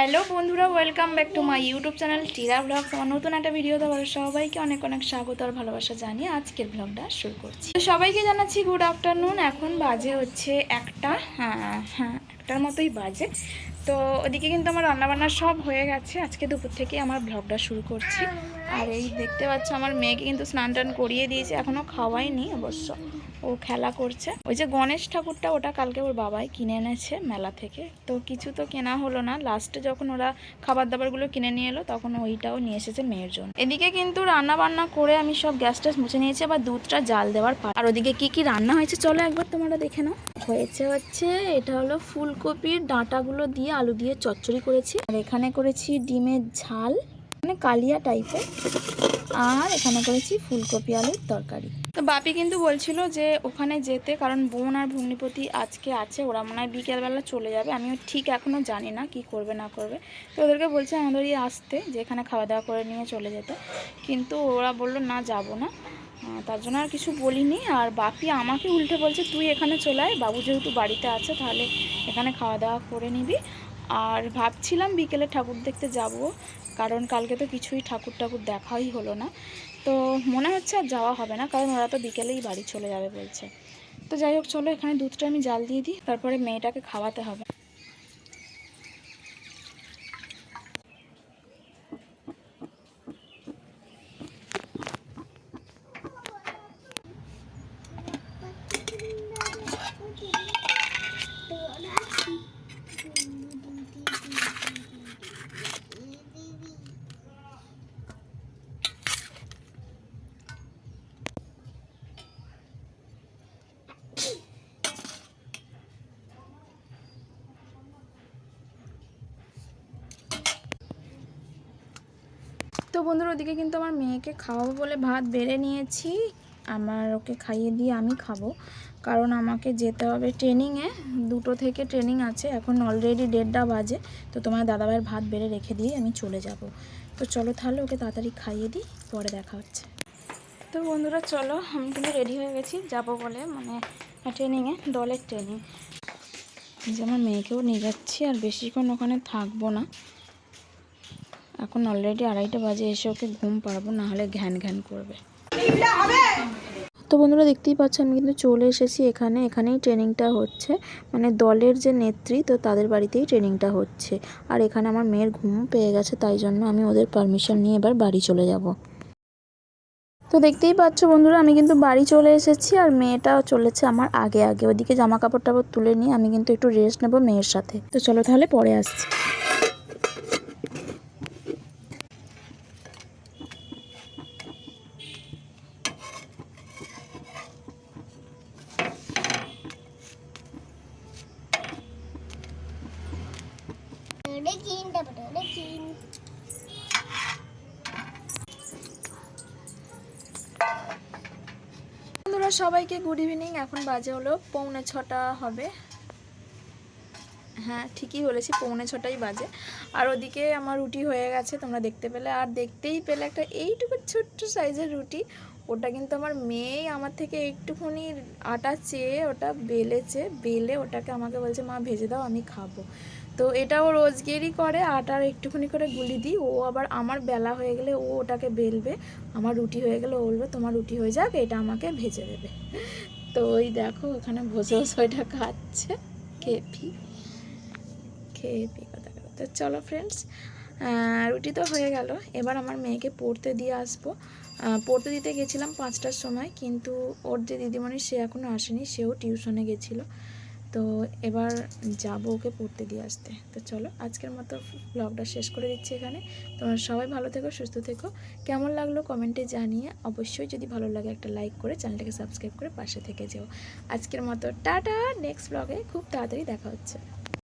Hello বন্ধুরা welcome back to my YouTube channel Tira vlogs আমার নতুন একটা ভিডিও দেওয়ার সবাইকে অনেক অনেক স্বাগত আর ভালোবাসা জানিয়ে আজকের ব্লগটা শুরু করছি। তো সবাইকে জানাচ্ছি গুড আফটারনুন এখন বাজে হচ্ছে একটা হ্যাঁ হ্যাঁ একটার মতোই বাজে। তো ওদিকে কিন্তু আমার রান্নাবান্না সব হয়ে গেছে। আজকে দুপুর থেকে আমার ব্লগটা শুরু করছি। আর এই দেখতে পাচ্ছ আমার মেয়েকে কিন্তু স্নান টান করিয়ে দিয়েছে এখনও খাওয়াইনি অবশ্য। ও খেলা করছে। ওই যে গণেশ ঠাকুরটা, ওটা কালকে ওর বাবাই কিনে এনেছে মেলা থেকে। তো কিছু তো কেনা হলো না। লাস্টে যখন ওরা খাবার দাবারগুলো কিনে নিয়ে এলো, তখন ওইটাও নিয়ে এসেছে মেয়ের জন্য। এদিকে কিন্তু রান্না বান্না করে আমি সব গ্যাস ট্যাস মুছে নিয়েছি, আবার দুধটা জাল দেওয়ার পর আর ওদিকে কি কি রান্না হয়েছে চলো একবার তোমরা দেখে নাও। হয়েছে হচ্ছে, এটা হলো ফুলকপির ডাঁটাগুলো দিয়ে আলু দিয়ে চচ্চড়ি করেছি। আর এখানে করেছি ডিমের ঝাল। মানে কালিয়া টাইপের আর এখানে করেছি ফুলকপি আলুর তরকারি। তো বাপি কিন্তু বলছিল যে ওখানে যেতে, কারণ বোন আর ভগ্নিপতি আজকে আছে, ওরা মনে হয় বিকেলবেলা চলে যাবে। আমিও ঠিক এখনও জানি না কি করবে, না করবে। তো ওদেরকে বলছে আমাদেরই আসতে, যে এখানে খাওয়া দাওয়া করে নিয়ে চলে যেতে। কিন্তু ওরা বলল, না, যাব না। তার জন্য আর কিছু বলিনি। আর বাপি আমাকে উল্টে বলছে, তুই এখানে চলে আয়, বাবু যেহেতু বাড়িতে আছে, তাহলে এখানে খাওয়া দাওয়া করে নিবি। আর ভাবছিলাম বিকেলে ঠাকুর দেখতে যাব, কারণ কালকে তো কিছুই ঠাকুর ঠাকুর দেখাই হলো না। তো মনে হচ্ছে আর যাওয়া হবে না, কারণ ওরা তো বিকেলেই বাড়ি চলে যাবে বলছে। তো যাই হোক, চলো এখানে দুধটা আমি জাল দিয়ে দিই, তারপরে মেয়েটাকে খাওয়াতে হবে। তো বন্ধুরা, ওদিকে কিন্তু আমার মেয়েকে খাওয়াবো বলে ভাত বেড়ে নিয়েছি। আমার ওকে খাইয়ে দিয়ে আমি খাব। কারণ আমাকে যেতে হবে ট্রেনিংয়ে। দুটো থেকে ট্রেনিং আছে। এখন অলরেডি দেড়টা বাজে। তো তোমার দাদাভাইয়ের ভাত বেড়ে রেখে দিয়ে আমি চলে যাব। তো চলো তাহলে ওকে তাড়াতাড়ি খাইয়ে দিই, পরে দেখা হচ্ছে। তো বন্ধুরা, চলো, আমি কিন্তু রেডি হয়ে গেছি। যাব বলে মানে ট্রেনিংয়ে, দলের ট্রেনিং। যে আমার মেয়েকেও নিয়ে যাচ্ছি, আর বেশিক্ষণ ওখানে থাকব না। এখন অলরেডি আড়াইটা বাজে, এসে ওকে ঘুম পাড়াবো না হলে ঘ্যান ঘ্যান করবে। তো বন্ধুরা দেখতেই পাচ্ছ আমি কিন্তু চলে এসেছি এখানে। এখানেই ট্রেনিংটা হচ্ছে। মানে দলের যে নেত্রী, তো তাদের বাড়িতেই ট্রেনিংটা হচ্ছে। আর এখানে আমার মেয়ের ঘুম পেয়ে গেছে, তাই জন্য আমি ওদের পারমিশন নিয়ে এবার বাড়ি চলে যাব। তো দেখতেই পাচ্ছ বন্ধুরা, আমি কিন্তু বাড়ি চলে এসেছি, আর মেয়েটাও চলেছে আমার আগে আগে। ওদিকে জামা কাপড় টাপড় তুলে নিয়ে আমি কিন্তু একটু রেস্ট নেব মেয়ের সাথে। তো চলো তাহলে পরে আসছি। বন্ধুরা সবাইকে গুড ইভিনিং এখন বাজে হলো পৌনে ছটা হবে। হ্যাঁ ঠিকই বলেছি, পৌনে ছটাই বাজে। আর ওদিকে আমার রুটি হয়ে গেছে, তোমরা দেখতে পেলে। আর দেখতেই পেলে একটা এইটুকু ছোট্ট সাইজের রুটি। ওটা কিন্তু আমার মেয়েই আমার থেকে একটুখানি আটা চেয়ে ওটা বেলেছে, বেলে ওটাকে আমাকে বলছে, মা, ভেজে দাও, আমি খাব। তো এটা ও রোজগেরই করে, আটার একটুখানি করে গুলি দিই। ও আবার আমার বেলা হয়ে গেলে ও ওটাকে বেলবে, আমার রুটি হয়ে গেলে ও বলবে, তোমার রুটি হয়ে যাক, এটা আমাকে ভেজে দেবে। তো ওই দেখো, ওখানে বসে ওইটা খাচ্ছে। খেপি খেপি কথা তো চলো ফ্রেন্ডস রুটি তো হয়ে গেল। এবার আমার মেয়েকে পড়তে দিয়ে আসব। পড়তে দিতে গেছিলাম পাঁচটার সময়, কিন্তু ওর যে দিদিমণি, সে এখনও আসেনি, সেও টিউশনে গেছিল। তো এবার যাব ওকে পড়তে দিয়ে আসতে। তো চলো আজকের মতো ব্লগটা শেষ করে দিচ্ছি এখানে। তোমরা সবাই ভালো থেকো, সুস্থ থেকো। কেমন লাগল কমেন্টে জানিয়ে অবশ্যই যদি ভালো লাগে একটা লাইক করে চ্যানেলটাকে সাবস্ক্রাইব করে পাশে থেকে যেও। আজকের মতো টাটা নেক্সট ব্লগে খুব তাড়াতাড়ি দেখা হচ্ছে।